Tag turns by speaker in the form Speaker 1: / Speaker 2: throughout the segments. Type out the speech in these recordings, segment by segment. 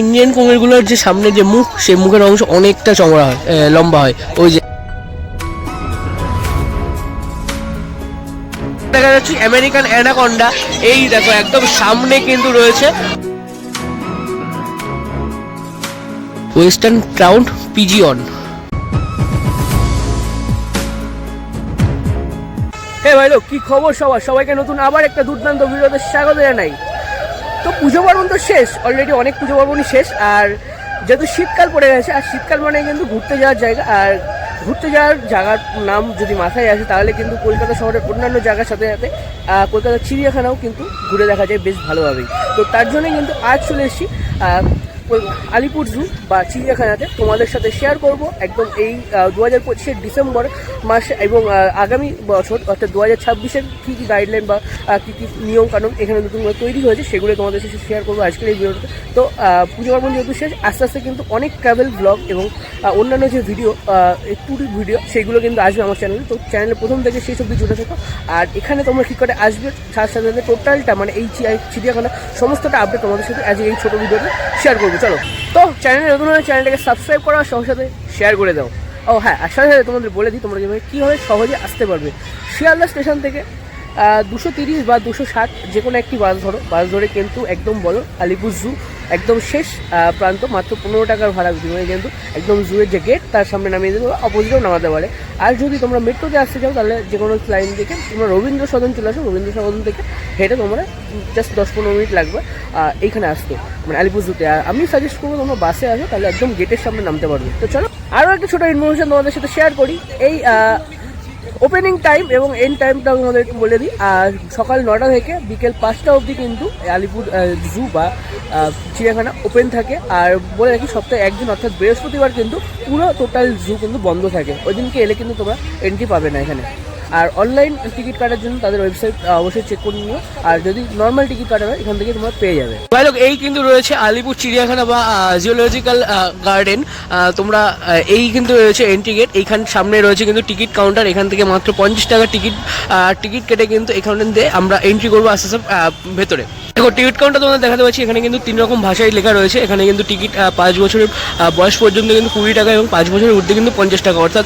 Speaker 1: Indian কুমিরগুলোর যে সামনে যে মুখ, সেই মুখের অংশ অনেকটা চমড়া হয় লম্বা হয়। ওই যে দেখা যাচ্ছে আমেরিকান অ্যানাকন্ডা এই দেখো একদম সামনে কিন্তু রয়েছে। ওয়েস্টার্ন ক্রাউন্ড পিজিয়ন হ্যাঁ ভাই কি খবর সবার? সবাইকে নতুন আবার একটা দুর্দান্ত ভিডিওতে স্বাগত জানাই। পুজো পার্বণ তো শেষ অলরেডি অনেক পুজো পার্বণই শেষ, আর যেহেতু শীতকাল পড়ে গেছে, আর শীতকাল মানে কিন্তু ঘুরতে যাওয়ার জায়গা, আর ঘুরতে যাওয়ার জায়গার নাম যদি মাথায় আসে, তাহলে কিন্তু কলকাতা শহরের অন্যান্য জায়গার সাথে সাথে কলকাতার চিড়িয়াখানাও কিন্তু ঘুরে দেখা যায় বেশ ভালোভাবেই। তো তার জন্য কিন্তু আজ চলে এসেছি আলিপুর জু বা চিড়িয়াখানাতে তোমাদের সাথে শেয়ার করব একদম এই দু হাজার পঁচিশের ডিসেম্বর মাসে এবং আগামী বছর, অর্থাৎ দু হাজার ছাব্বিশের কী কী গাইডলাইন বা কী কী নিয়ম কানুন এখানে নতুন করে তৈরি হয়েছে সেগুলো তোমাদের সাথে শেয়ার করব আজকের এই ভিডিওতে। তো পুজো পার্বণ যেহেতু শেষ, আস্তে আস্তে কিন্তু অনেক ট্রাভেল ব্লগ এবং অন্যান্য যে ভিডিও ট্যুর ভিডিও সেগুলো কিন্তু আসবে আমার চ্যানেলে তো চ্যানেলে প্রথম থেকে সেই সব জুড়ে থাকো। আর এখানে তোমরা কী করে আসবে, তার সাথে সাথে টোটালটা মানে এই চিড়িয়াখানা, সমস্তটা আপডেট তোমাদের সাথে আজ এই ছোটো ভিডিওতে শেয়ার করব। চলো, তো চ্যানেলে নতুন হলে চ্যানেলটাকে সাবস্ক্রাইব করা সবার সাথে শেয়ার করে দাও। ও হ্যাঁ আর সাথে সাথে তোমাদের বলে দিই তোমরা কীভাবে সহজে আসতে পারবে। শিয়ালদা স্টেশন থেকে দুশো তিরিশ বা দুশো ষাট যে কোনো একটি বাস ধরো। বাস ধরে কিন্তু একদম বলো আলিপুর জু, একদম শেষ প্রান্ত, মাত্র পনেরো টাকার ভাড়া বিনিময়ে কিন্তু। একদম জুয়ের যে গেট তার সামনে নামিয়ে দেবো অপোজিটেও নামাতে পারে। আর যদি তোমরা মেট্রোতে আসতে চাও, তাহলে যে কোনো লাইন থেকে তোমরা রবীন্দ্র সদন চলে আসো রবীন্দ্র সদন থেকে হেঁটে তোমরা জাস্ট দশ পনেরো মিনিট লাগবে এইখানে আসতে। মানে আলিপুর জুতে। আর আমি সাজেস্ট করব তোমরা বাসে আসো, তাহলে একদম গেটের সামনে নামতে পারবে। তো চলো আরও একটা ছোটো ইনফরমেশন তোমাদের সাথে শেয়ার করি। এই ওপেনিং টাইম এবং এন্ড টাইমটা আমাদের বলে দিই। আর সকাল নটা থেকে বিকেল পাঁচটা অবধি কিন্তু আলিপুর জু বা চিড়িয়াখানা ওপেন থাকে। আর বলে রাখি, সপ্তাহে একদিন অর্থাৎ বৃহস্পতিবার কিন্তু পুরো টোটাল জু কিন্তু বন্ধ থাকে। ওই দিনকে এলে কিন্তু তোমরা এন্ট্রি পাবে না এখানে। আর অনলাইন টিকিট কাটার জন্য তাদের ওয়েবসাইট অবশ্যই চেক করে নিও। আর যদি নর্মাল টিকিট কাটা হয়, এখান থেকে তোমরা পেয়ে যাবে। ভাইলোক এই কিন্তু রয়েছে আলিপুর চিড়িয়াখানা বা জিওলজিক্যাল গার্ডেন তোমরা এই কিন্তু রয়েছে এন্ট্রি গেট এইখান সামনে রয়েছে কিন্তু টিকিট কাউন্টার এখান থেকে মাত্র পঞ্চাশ টাকা টিকিট টিকিট কেটে কিন্তু এখান দিয়ে আমরা এন্ট্রি করব আস্তে আস্তে ভেতরে। দেখো, টিকিট কাউন্টার তোমাদের দেখাতে পাচ্ছি, এখানে কিন্তু তিন রকম ভাষায় লেখা রয়েছে। এখানে কিন্তু টিকিট পাঁচ বছরের বয়স পর্যন্ত কিন্তু কুড়ি টাকা এবং পাঁচ বছরের ঊর্ধ্বে কিন্তু পঞ্চাশ টাকা। অর্থাৎ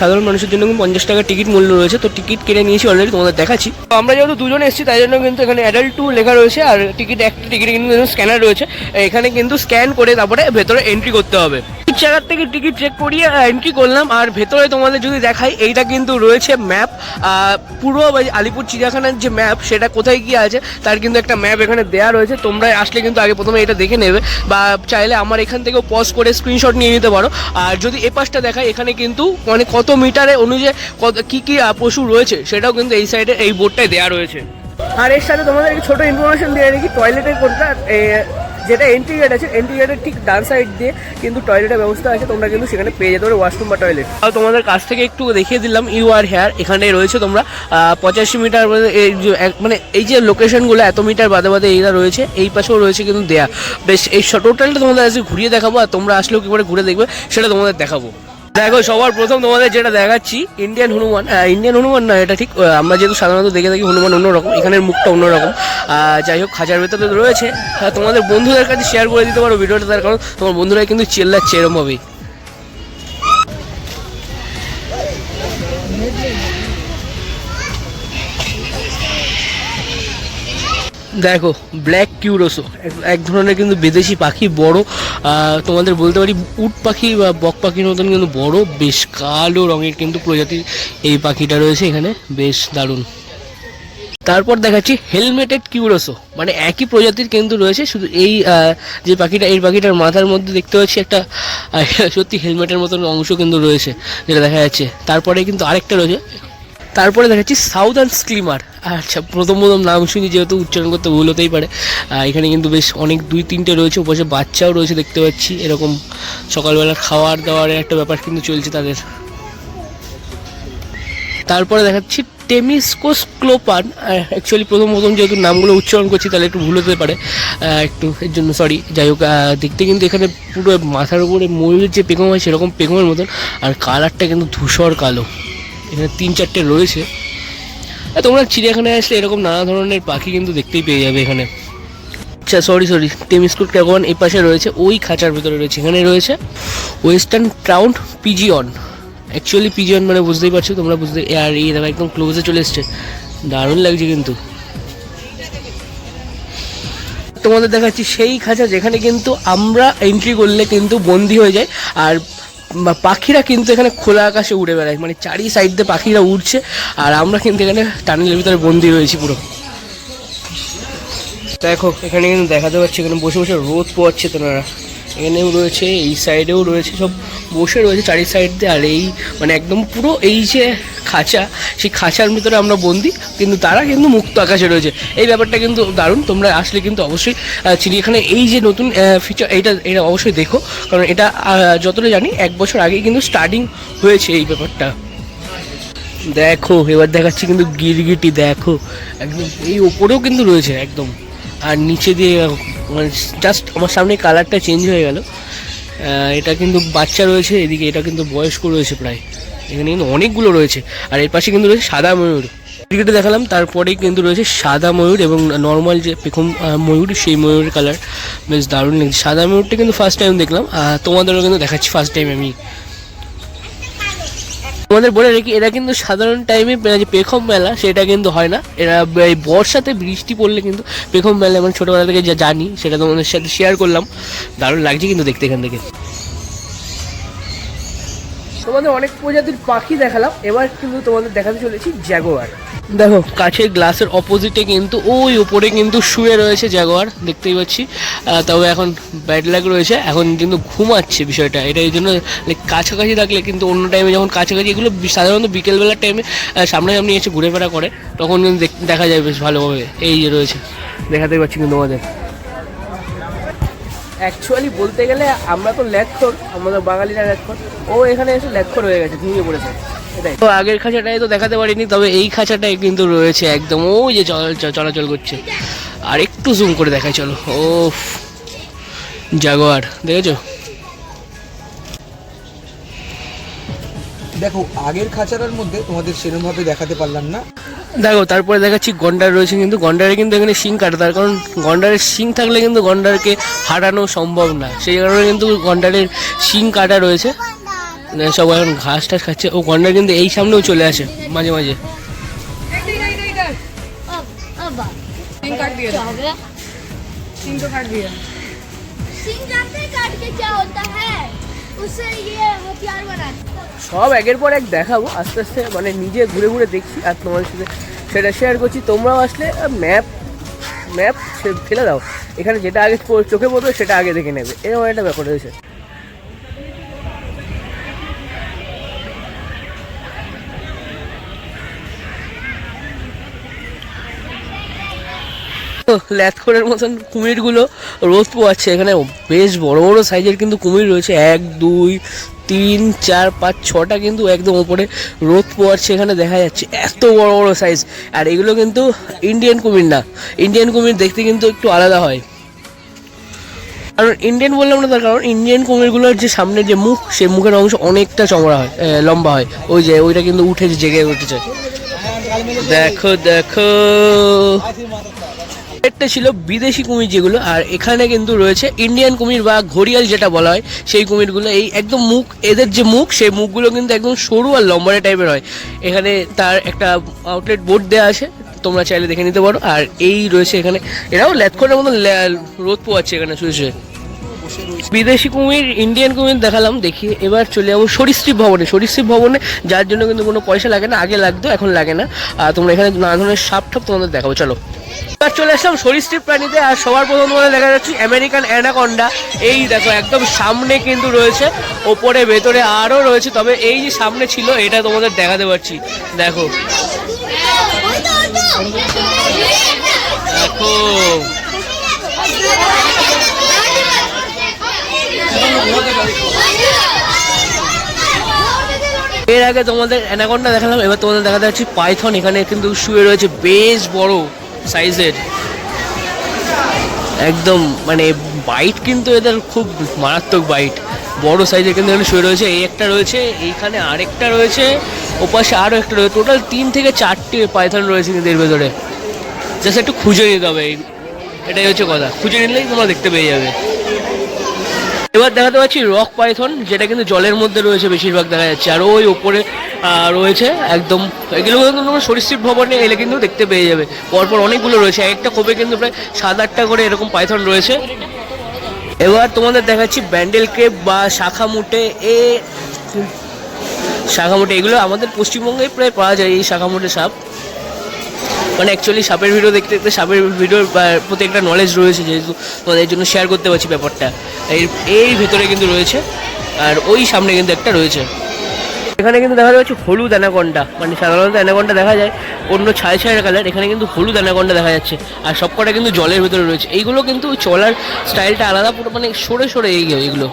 Speaker 1: সাধারণ মানুষের জন্য কিন্তু পঞ্চাশ টাকা টিকিট মূল্য রয়েছে। তো টিকিট কেটে নিয়েছি অলরেডি তোমাদের দেখাচ্ছি। তো আমরা যেহেতু দুজন এসেছি, তাই জন্য কিন্তু এখানে অ্যাডাল্ট টু লেখা রয়েছে, আর টিকিট, একটা টিকিটে কিন্তু স্ক্যানার রয়েছে। এখানে কিন্তু স্ক্যান করে তারপরে ভেতরে এন্ট্রি করতে হবে। জায়গার থেকে টিকিট চেক করিয়ে এন্ট্রি করলাম। আর ভেতরে তোমাদের যদি দেখাই, এইটা কিন্তু রয়েছে ম্যাপ পুরো আলিপুর চিড়িয়াখানার যে ম্যাপ সেটা কোথায় গিয়ে আছে, তার কিন্তু একটা ম্যাপ এখানে দেওয়া রয়েছে। তোমরা আসলে কিন্তু আগে প্রথমে এটা দেখে নেবে। বা চাইলে আমার এখান থেকেও পজ করে স্ক্রিনশট নিয়ে নিতে পারো। আর যদি এ পাশটা দেখাই, এখানে কিন্তু মানে কত মিটারে অনুযায়ী কত, কী কী পশু রয়েছে, সেটাও কিন্তু এই সাইডে এই বোর্ডটায় দেওয়া রয়েছে। আর এর সাথে তোমাদের ছোটো ইনফরমেশন দিয়ে রাখি টয়লেটের কোনটা যেটা এন্ট্রি গেট আছে এন্ট্রি গেটের ঠিক ডান সাইড দিয়ে কিন্তু টয়লেটের ব্যবস্থা আছে, তোমরা কিন্তু সেখানে পেয়ে যেতে পারো ওয়াশরুম বা টয়লেট আর তোমাদের কাছ থেকে একটু দেখিয়ে দিলাম ইউ আর হেয়ার এখানে রয়েছে তোমরা পঁচাশি মিটার মানে এই যে লোকেশনগুলো এত মিটার বাদে বাদে এইটা রয়েছে, এই পাশেও রয়েছে কিন্তু দেয়া। বেশ, এই টোটালটা তোমাদের আজকে ঘুরিয়ে দেখাবো, আর তোমরা আসলেও কি করে ঘুরে দেখবে, সেটা তোমাদের দেখাবো। দেখো, সবার প্রথম তোমাদের যেটা দেখাচ্ছি ইন্ডিয়ান হনুমান ইন্ডিয়ান হনুমান না, এটা ঠিক আমরা যেহেতু সাধারণত দেখে থাকি হনুমান অন্যরকম, এখানের মুখটা অন্যরকম। যাই হোক খাঁচার ভেতরে রয়েছে। তোমাদের বন্ধুদের কাছে শেয়ার করে দিতে পারো ভিডিওটা, তার কারণ তোমার বন্ধুরা কিন্তু চেল্লাচ্ছে এরমভাবেই দেখো ব্ল্যাক কিউরোসো এক ধরনের কিন্তু বিদেশি পাখি বড় তোমাদের বলতে পারি উট পাখি বা বক পাখির মতন কিন্তু বড়, বেশ কালো রঙের কিন্তু প্রজাতির এই পাখিটা রয়েছে এখানে, বেশ দারুণ। তারপর দেখাচ্ছি হেলমেটেড কিউরোসো মানে একই প্রজাতির কিন্তু রয়েছে, শুধু এই যে পাখিটা, এই পাখিটার মাথার মধ্যে দেখতে পাচ্ছি একটা সত্যি হেলমেটের মতন অংশ কিন্তু রয়েছে, যেটা দেখা যাচ্ছে। তারপরে কিন্তু আরেকটা রয়েছে তারপরে দেখাচ্ছি সাউদার্ন স্ক্লিমার আচ্ছা প্রথম প্রথম নাম শুনি যেহেতু উচ্চারণ করতে ভুল হতেই পারে। এখানে কিন্তু বেশ অনেক দুই তিনটে রয়েছে ওপাশে বাচ্চাও রয়েছে দেখতে পাচ্ছি। এরকম সকালবেলা খাওয়ার দাওয়ারের একটা ব্যাপার কিন্তু চলছে তাদের। তারপরে দেখাচ্ছি টেমিসকোস ক্লোপান। অ্যাকচুয়ালি প্রথম প্রথম যেহেতু নামগুলো উচ্চারণ করছি, তাহলে একটু ভুল হতে পারে। একটু এর জন্য সরি যাই হোক দেখতে কিন্তু এখানে পুরো মাথার উপরে ময়ূরের যে পেখম হয় সেরকম পেখমের মতন, আর কালারটা কিন্তু ধূসর কালো। এখানে তিন চারটে রয়েছে। আর তোমরা চিড়িয়াখানায় আসলে এরকম নানা ধরনের পাখি কিন্তু দেখতেই পেয়ে যাবে এখানে। আচ্ছা সরি সরি টেমিস্কুট ক্যাগন এই পাশে রয়েছে, ওই খাঁচার ভিতরে রয়েছে। এখানে রয়েছে western crowned pigeon. Actually pigeon মানে বুঝতেই পারছ, তোমরা বুঝতে আর এই দেখো, একদম ক্লোজে চলে এসছে। দারুণ লাগছে কিন্তু। তোমাদের দেখাচ্ছি সেই খাঁচা যেখানে কিন্তু আমরা এন্ট্রি করলে কিন্তু বন্দি হয়ে যায় আর পাখিরা কিন্তু এখানে খোলা আকাশে উড়ে বেড়ায়। মানে চারি সাইড দিয়ে পাখিরা উড়ছে, আর আমরা কিন্তু এখানে টানেলের ভিতরে বন্দি রয়েছি পুরো। দেখো, এখানে কিন্তু দেখাতে পাচ্ছি, এখানে বসে বসে রোদ পোয়াচ্ছে তোনারা এখানেও রয়েছে এই সাইডেও রয়েছে সব বসে রয়েছে চারি সাইড দিয়ে। আর এই মানে একদম পুরো এই যে খাঁচা সেই খাঁচার ভিতরে আমরা বন্দি কিন্তু তারা কিন্তু মুক্ত আকাশে রয়েছে। এই ব্যাপারটা কিন্তু দারুণ তোমরা আসলে কিন্তু অবশ্যই আহ, চিড়িয়াখানায় এই যে নতুন ফিচার এইটা এটা অবশ্যই দেখো। কারণ এটা যতটা জানি এক বছর আগেই কিন্তু স্টার্টিং হয়েছে এই ব্যাপারটা। দেখো এবার দেখাচ্ছি কিন্তু গিরগিটি দেখো। একদম এই ওপরেও কিন্তু রয়েছে একদম। আর নিচে দিয়ে জাস্ট আমার সামনে কালারটা চেঞ্জ হয়ে গেল। এটা কিন্তু বাচ্চা রয়েছে, এদিকে এটা কিন্তু বয়স্ক রয়েছে প্রায়। এখানে কিন্তু অনেকগুলো রয়েছে। আর এর পাশে কিন্তু রয়েছে সাদা ময়ূর। ক্রিকেটে দেখালাম, তারপরেই কিন্তু রয়েছে সাদা ময়ূর এবং নর্মাল যে পেখম ময়ূর, সেই ময়ূরের কালার বেশ দারুণ লাগছে। সাদা ময়ূরটা কিন্তু ফার্স্ট টাইম দেখলাম। তোমাদেরও কিন্তু দেখাচ্ছি ফার্স্ট টাইম আমি। তোমাদের বলে রেখে, এরা কিন্তু সাধারণ টাইমে যে পেখম মেলা, সেটা কিন্তু হয় না। এরা এই বর্ষাতে বৃষ্টি পড়লে কিন্তু পেখম মেলা এবং ছোটোবেলা থেকে যা জানি, সেটা তোমাদের সাথে শেয়ার করলাম। দারুণ লাগছে কিন্তু দেখতে এখান থেকে। তোমাদের অনেক প্রজাতির পাখি দেখালাম এবার কিন্তু তোমাদের দেখাতে চলেছি জ্যাগোয়ার দেখো কাছের গ্লাসের অপোজিটে কিন্তু ওই উপরে কিন্তু শুয়ে রয়েছে জাগোয়ার দেখতেই পাচ্ছি। তবে এখন ব্যাড লাগ রয়েছে এখন কিন্তু ঘুমাচ্ছে বিষয়টা। এটা এই জন্য কাছাকাছি থাকলে কিন্তু অন্য টাইমে যখন কাছাকাছি এগুলো সাধারণত বিকেলবেলার টাইমে সামনাসামনি এসে ঘুরে ফেরা করে তখন কিন্তু দেখ- দেখা যায় বেশ ভালোভাবে। এই যে রয়েছে। দেখাতেই পাচ্ছি কিন্তু তোমাদের। অ্যাকচুয়ালি বলতে গেলে আমরা তো ল্যাটখোর আমাদের বাঙালিরা ল্যাটখোর ও এখানে এসে ল্যাটখোর হয়ে গেছে ঘুমিয়ে পড়েছে। তো আগের খাঁচাটাই তো দেখাতে পারিনি তবে এই খাঁচাটাই কিন্তু রয়েছে একদম। ওই যে চ- চলাচল করছে। আর একটু জুম করে দেখাই চলো। ও জাগোয়ার দেখেছ?
Speaker 2: দেখো আগের খাঁচাটার মধ্যে তোমাদের সেরকম ভাবে দেখাতে পারলাম না।
Speaker 1: দেখো তারপরে দেখাচ্ছি গন্ডার রয়েছে কিন্তু গন্ডারে কিন্তু এখানে শিং কাটা তার কারণ গন্ডারের শিং থাকলে কিন্তু গন্ডারকে হারানো সম্ভব না সেই কারণে কিন্তু গন্ডারের শিং কাটা রয়েছে মানে সব এখন ঘাস টাস খাচ্ছে ও গন্ডার কিন্তু এই সামনেও চলে আসে মাঝে মাঝে
Speaker 3: अब अब
Speaker 4: सिंग काट दिया
Speaker 3: क्या हो गया
Speaker 4: सिंग तो काट दिया
Speaker 3: सिंग जानते हैं काट के क्या होता है उससे ये हथियार बनाते हैं।
Speaker 1: সব একের পর এক দেখাবো, আস্তে আস্তে মানে নিজে ঘুরে ঘুরে দেখছি আর তোমাদের সাথে সেটা শেয়ার করছি। তোমরাও আসলে ম্যাপ ম্যাপ সে ফেলে দাও। এখানে যেটা আগে চোখে পড়বে সেটা আগে দেখে নেবে। এরকম একটা ব্যাপার রয়েছে। ল্যাথখোরের মতন কুমিরগুলো রোদ পোয়াচ্ছে। এখানে বেশ বড় বড় সাইজের কিন্তু কুমির রয়েছে। এক, দুই তিন, চার, পাঁচ, ছটা কিন্তু একদম ওপরে রোদ পোয়াচ্ছে এখানে দেখা যাচ্ছে এত বড় বড় সাইজ আর এগুলো কিন্তু ইন্ডিয়ান কুমির না। ইন্ডিয়ান কুমির দেখতে কিন্তু একটু আলাদা হয়। কারণ ইন্ডিয়ান বললাম না তার কারণ ইন্ডিয়ান কুমিরগুলোর যে সামনের যে মুখ সেই মুখের অংশ অনেকটা চমড়া হয় লম্বা হয়। ওই যে, ওইটা কিন্তু উঠে, জেগে উঠেছে। দেখো দেখো। একটা ছিল বিদেশি কুমির যেগুলো, আর এখানে কিন্তু রয়েছে ইন্ডিয়ান কুমির বা ঘড়িয়াল যেটা বলা হয়, সেই কুমিরগুলো। এই একদম মুখ, এদের যে মুখ, সেই মুখগুলো কিন্তু একদম সরু আর লম্বারে টাইপের হয়। এখানে তার একটা আউটলেট বোর্ড দেওয়া আছে, তোমরা চাইলে দেখে নিতে পারো। আর এই রয়েছে এখানে, এরাও ল্যাথকোটের মতন রোদ পোয়াচ্ছে এখানে শুয়ে শুয়ে। বিদেশি কুমির ইন্ডিয়ান কুমির দেখালাম, দেখি এবার চলে যাব সরীসৃপ ভবনে। সরীসৃপ ভবনে যার জন্য কিন্তু কোনো পয়সা লাগে না, আগে লাগতো, এখন লাগে না। আর তোমরা এখানে নানা ধরনের সাপ ঠাপ তোমাদের দেখাবো, চলো। এবার চলে আসলাম সরীসৃপ প্রাণীতে, আর সবার প্রথম তোমাদের দেখা যাচ্ছে আমেরিকান অ্যানাকন্ডা এই দেখো, একদম সামনে কিন্তু রয়েছে, ওপরে, ভেতরে আরও রয়েছে, তবে এই যে সামনে ছিল, এটা তোমাদের দেখাতে পারছি। দেখো। দেখো এর আগে তোমাদের অ্যানাকন্ডা দেখালাম, এবার তোমাদের দেখাতে যাচ্ছি পাইথন, এখানে কিন্তু শুয়ে রয়েছে বেশ বড় সাইজের। একদম মানে বাইট কিন্তু এদের খুব মারাত্মক বাইট। বড় সাইজের কিন্তু এখানে শুয়ে রয়েছে, এই একটা রয়েছে, এইখানে আরেকটা রয়েছে, ওপাশে আরও একটা রয়েছে। টোটাল তিন থেকে চারটে পাইথন রয়েছে কিন্তু এর ভেতরে। জাস্ট একটু খুঁজে নিতে হবে এটাই হচ্ছে কথা। খুঁজে নিলেই তোমরা দেখতে পেয়ে যাবে। এবার দেখাতে পাচ্ছি রক পাইথন যেটা কিন্তু জলের মধ্যে রয়েছে বেশিরভাগ দেখা যাচ্ছে। আর ওই ওপরে রয়েছে একদম, এগুলো কিন্তু তোমরা সরীসৃপ ভবনে এলে কিন্তু দেখতে পেয়ে যাবে। পরপর অনেকগুলো রয়েছে একটা কোপে কিন্তু প্রায় সাত আটটা করে এরকম পাইথন রয়েছে। এবার তোমাদের দেখাচ্ছি ব্যান্ডেল কেপ বা শাখা মুটে এ শাখা মুটে এগুলো আমাদের পশ্চিমবঙ্গে প্রায় পাওয়া যায় এই শাখা মুটে সাপ। মানে অ্যাকচুয়ালি সাপের ভিডিও দেখতে দেখতে সাপের ভিডিওর প্রতি একটা নলেজ রয়েছে যেহেতু তোমাদের জন্য শেয়ার করতে পারছি ব্যাপারটা। এই এই ভেতরে কিন্তু রয়েছে, আর ওই সামনে কিন্তু একটা রয়েছে। এখানে কিন্তু দেখা যাচ্ছে হলুদ অ্যানাকন্ডা মানে সাধারণত অ্যানাকন্ডা দেখা যায় অন্য ছায় ছায়ের কালার এখানে কিন্তু হলুদ অ্যানাকন্ডা দেখা যাচ্ছে, আর সবকটা কিন্তু জলের ভেতরে রয়েছে। এইগুলো কিন্তু চলার স্টাইলটা আলাদা পুরো মানে সরে সরে এগিয়ে এগুলো।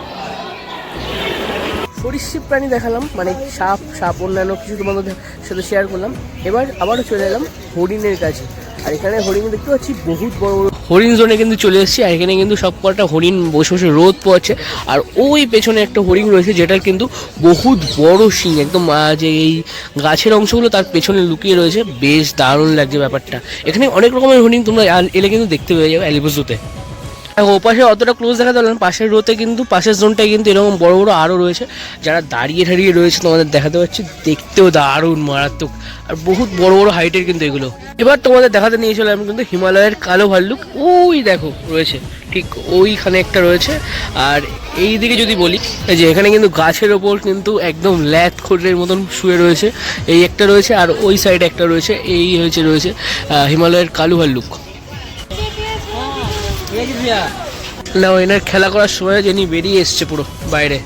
Speaker 1: সরীসৃপ প্রাণী দেখালাম মানে সাপ সাপ, অন্যান্য কিছু তোমাদের সাথে শেয়ার করলাম। এবার আবারও চলে এলাম হরিণের কাছে। আর এখানে হরিণ দেখতে পাচ্ছি, বহুত বড় বড় হরিণ জোনে কিন্তু চলে এসেছি, আর এখানে কিন্তু সব কটা হরিণ বসে বসে রোদ পোয়াচ্ছে। আর ওই পেছনে একটা হরিণ রয়েছে, যেটার কিন্তু বহুত বড় শিং, একদম যে এই গাছের অংশগুলো তার পেছনে লুকিয়ে রয়েছে। বেশ দারুণ লাগছে ব্যাপারটা। এখানে অনেক রকমের হরিণ তোমরা এলে কিন্তু দেখতে পেয়ে যাবে অ্যালিপুজোতে ওপাশে অতটা ক্লোজ দেখা গেল না। পাশের রোতে কিন্তু, পাশের জোনটায় কিন্তু এরকম বড় বড় আরও রয়েছে। যারা দাঁড়িয়ে ঠাড়িয়ে রয়েছে, তোমাদের দেখাতে পাচ্ছি, দেখতেও দারুণ, মারাত্মক। আর বহুত বড় বড় হাইটের কিন্তু এগুলো। এবার তোমাদের দেখাতে নিয়ে চলে আমি কিন্তু হিমালয়ের কালো ভাল্লুক। ওই দেখো, রয়েছে। ঠিক ওইখানে একটা রয়েছে। আর এই দিকে যদি বলি যে এখানে কিন্তু গাছের ওপর কিন্তু একদম ল্যাথ খোরের মতন শুয়ে রয়েছে। এই একটা রয়েছে, আর ওই সাইডে একটা রয়েছে। এই হয়েছে, রয়েছে হিমালয়ের কালু ভাল্লুক। না এনার খেলা করার সময় যিনি বেরিয়ে এসছে পুরো বাইরে।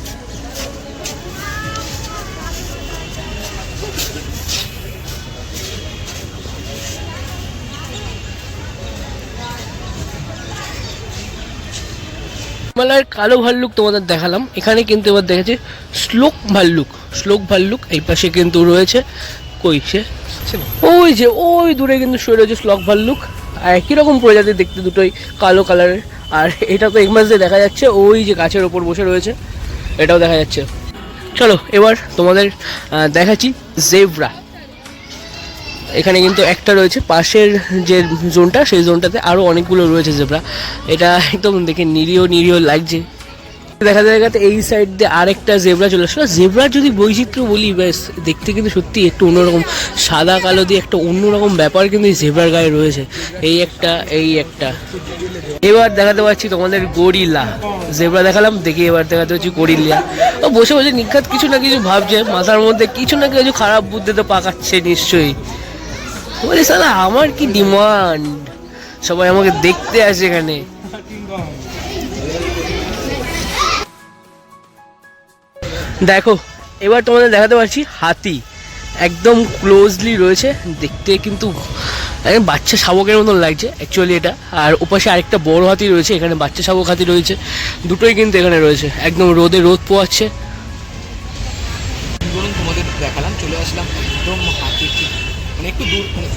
Speaker 1: হিমালয়ের কালো ভাল্লুক তোমাদের দেখালাম। এখানে কিন্তু এবার দেখেছি শ্লোক ভাল্লুক। শ্লোক ভাল্লুক, এই পাশে কিন্তু রয়েছে, কই সে? ওই যে, ওই দূরে কিন্তু শুয়ে রয়েছে শ্লোক ভাল্লুক। একই রকম প্রজাতি দেখতে? দুটোই কালো কালারের আর এটা তো এক মাস দিয়ে দেখা যাচ্ছে, ওই যে গাছের ওপর বসে রয়েছে, এটাও দেখা যাচ্ছে। চলো, এবার তোমাদের দেখাচ্ছি জেব্রা এখানে কিন্তু একটা রয়েছে, পাশের যে জোনটা, সেই জোনটাতে আরও অনেকগুলো রয়েছে জেব্রা এটা একদম দেখে নিরীহ নিরীহ লাগছে। দেখা যায় দেখাতে এই সাইড দিয়ে আরেকটা জেব্রা চলে আসলো। জেব্রার যদি বৈচিত্র্য বলি, ব্যাস, দেখতে কিন্তু সত্যি একটু অন্যরকম। সাদা কালো দিয়ে একটা অন্যরকম ব্যাপার কিন্তু এই জেব্রার গায়ে রয়েছে। এই একটা এই একটা। এবার দেখাতে পাচ্ছি তোমাদের গরিলা। জেব্রা দেখালাম, দেখি এবার দেখাতে পাচ্ছি গরিলা। ও, বসে বসে নিখাত কিছু না কিছু ভাবছে, মাথার মধ্যে কিছু না কিছু খারাপ বুদ্ধি তো পাকাচ্ছে নিশ্চয়ই। বলি সালা আমার কি ডিমান্ড সবাই আমাকে দেখতে আসে এখানে। দেখো, এবার তোমাদের দেখাতে পারছি হাতি। একদম ক্লোজলি রয়েছে। দেখতে কিন্তু বাচ্চা শাবকের মতন লাগছে অ্যাকচুয়ালি এটা। আর ওপাশে আরেকটা বড় হাতি রয়েছে, এখানে বাচ্চা শাবক হাতি রয়েছে। দুটোই কিন্তু এখানে রয়েছে। একদম রোদে রোদ পোয়াচ্ছে।
Speaker 2: দেখালাম, চলে আসলাম একদম হাতি মানে একটু দূর মানে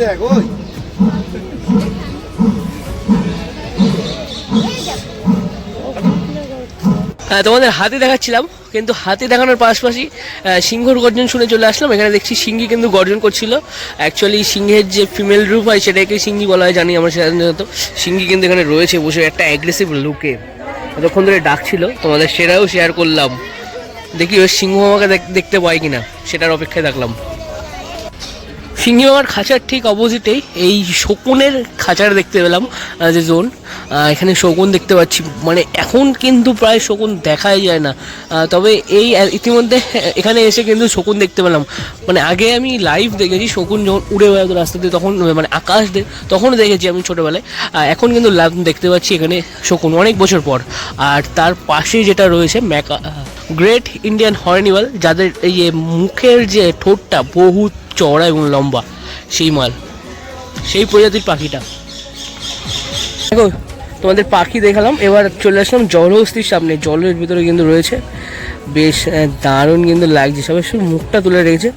Speaker 2: দেখ, ওই।
Speaker 1: তোমাদের হাতি দেখাচ্ছিলাম, কিন্তু হাতি দেখানোর পাশাপাশি সিংহর গর্জন শুনে চলে আসলাম। এখানে দেখছি সিংহি কিন্তু গর্জন করছিল। অ্যাকচুয়ালি সিংহের যে ফিমেল রূপ হয় সেটাকে সিংহি বলা হয়, জানি আমরা সাধারণত সিংহি কিন্তু এখানে রয়েছে, বসে একটা অ্যাগ্রেসিভ লুকে এতক্ষণ ধরে ডাকছিল, তোমাদের সেটাও শেয়ার করলাম। দেখি, ওই সিংহ আমাকে দেখতে পাই কিনা, সেটার অপেক্ষায় থাকলাম। সিংহি মামার খাঁচার ঠিক অপোজিটেই এই শকুনের খাঁচার দেখতে পেলাম যে জোন। এখানে শকুন দেখতে পাচ্ছি। মানে এখন কিন্তু প্রায় শকুন দেখাই যায় না। তবে এই ইতিমধ্যে এখানে এসে কিন্তু শকুন দেখতে পেলাম। মানে আগে আমি লাইভ দেখেছি শকুন যখন উড়ে বেড়াতো রাস্তা দিয়ে, তখন মানে আকাশ দিয়ে, তখন দেখেছি আমি ছোটোবেলায়। এখন কিন্তু লাভ- দেখতে পাচ্ছি এখানে শকুন অনেক বছর পর। আর তার পাশে যেটা রয়েছে, ম্যাকা গ্রেট ইন্ডিয়ান হর্নিওয়াল যাদের এই মুখের যে ঠোঁটটা, বহুত চওড়া এবং লম্বা, সেই মাল, সেই প্রজাতির পাখিটা। দেখো, তোমাদের পাখি দেখালাম, এবার চলে আসলাম জলহস্তির সামনে। জলের ভিতরে কিন্তু রয়েছে, বেশ দারুণ কিন্তু লাগছে, সবাই শুধু মুখটা তুলে রেখেছে।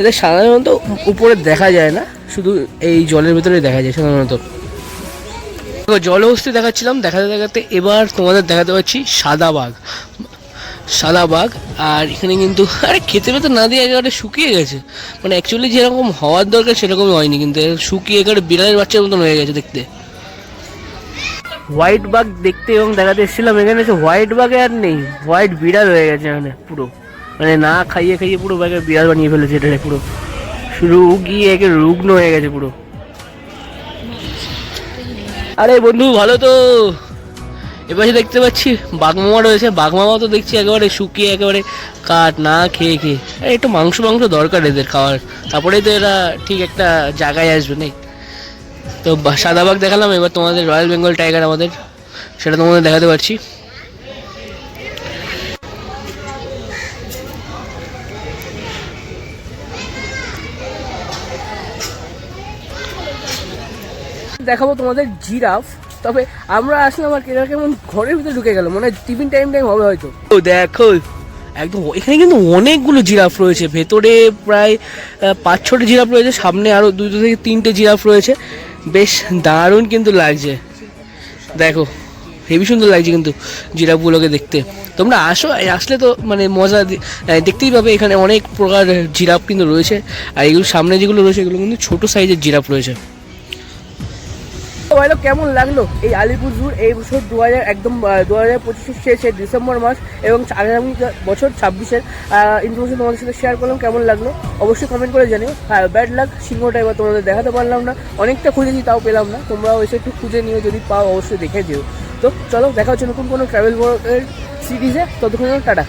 Speaker 1: এদের সাধারণত উপরে দেখা যায় না, শুধু এই জলের ভিতরে দেখা যায় সাধারণত। জলহস্তি দেখাচ্ছিলাম, দেখাতে দেখাতে এবার তোমাদের দেখাতে পাচ্ছি সাদা বাঘ। সাদা বাঘ আর এখানে কিন্তু, আরে খেতে পেতে না দিয়ে একেবারে শুকিয়ে গেছে। মানে অ্যাকচুয়ালি যেরকম হওয়ার দরকার সেরকমই হয়নি, কিন্তু শুকিয়ে একেবারে বিড়ালের বাচ্চার মতন হয়ে গেছে দেখতে। হোয়াইট বাঘ দেখতে এবং দেখাতে এসেছিলাম, এখানে এসে হোয়াইট বাঘে আর নেই। হোয়াইট বিড়াল হয়ে গেছে এখানে, পুরো। মানে না খাইয়ে খাইয়ে পুরো বাঘে বিড়াল বানিয়ে ফেলেছে এটা পুরো। রুগিয়ে একে রুগ্ন হয়ে গেছে পুরো। আরে বন্ধু, ভালো তো? এপাশে দেখতে পাচ্ছি, বাঘমামা রয়েছে। বাঘমামা তো দেখছি একেবারে শুকিয়ে, একেবারে কাঠ না খেয়ে খেয়ে। একটু মাংস মাংস দরকার এদের খাওয়ার। তারপরেই তো এরা ঠিক একটা জায়গায় আসবে, নেই? তো সাদা বাঘ দেখালাম, এবার তোমাদের রয়্যাল বেঙ্গল টাইগার আমাদের। সেটা তোমাদের দেখাতে পারছি। দেখাবো তোমাদের জিরাফ। তবে আমরা আসলাম আর কেনা কেমন ঘরের ভিতরে ঢুকে গেল, মনে হয় টিফিন টাইম টাইম হবে হয়তো। ও দেখো, একদম, এখানে কিন্তু অনেকগুলো জিরাফ রয়েছে, ভেতরে প্রায় পাঁচ ছটা জিরাফ রয়েছে, সামনে আরও দুটো থেকে তিনটে জিরাফ রয়েছে। বেশ দারুণ কিন্তু লাগছে। দেখো, হেবি সুন্দর লাগছে কিন্তু জিরাফগুলোকে দেখতে। তোমরা আসো আসলে তো মানে মজা দেখতেই পাবে, এখানে অনেক প্রকার জিরাফ কিন্তু রয়েছে। আর এগুলো সামনে যেগুলো রয়েছে, এগুলো কিন্তু ছোটো সাইজের জিরাফ রয়েছে। ভাইলো কেমন লাগল? এই আলিপুর এই বছর দু হাজার একদম দু হাজার পঁচিশের শেষে ডিসেম্বর মাস এবং আগামী বছর ছাব্বিশের ইনফরমেশন তোমাদের সাথে শেয়ার করলাম, কেমন লাগল? অবশ্যই কমেন্ট করে জানিও। হ্যাঁ ব্যাড লাক সিংহটা এবার তোমাদের দেখাতে পারলাম না। অনেকটা খুঁজেছি, তাও পেলাম না। তোমরাও এসে একটু খুঁজে নিও, যদি পাও অবশ্যই দেখে যেও। তো চলো, দেখা হচ্ছে নতুন কোনো ট্রাভেল সিরিজে ততক্ষণ টাটা।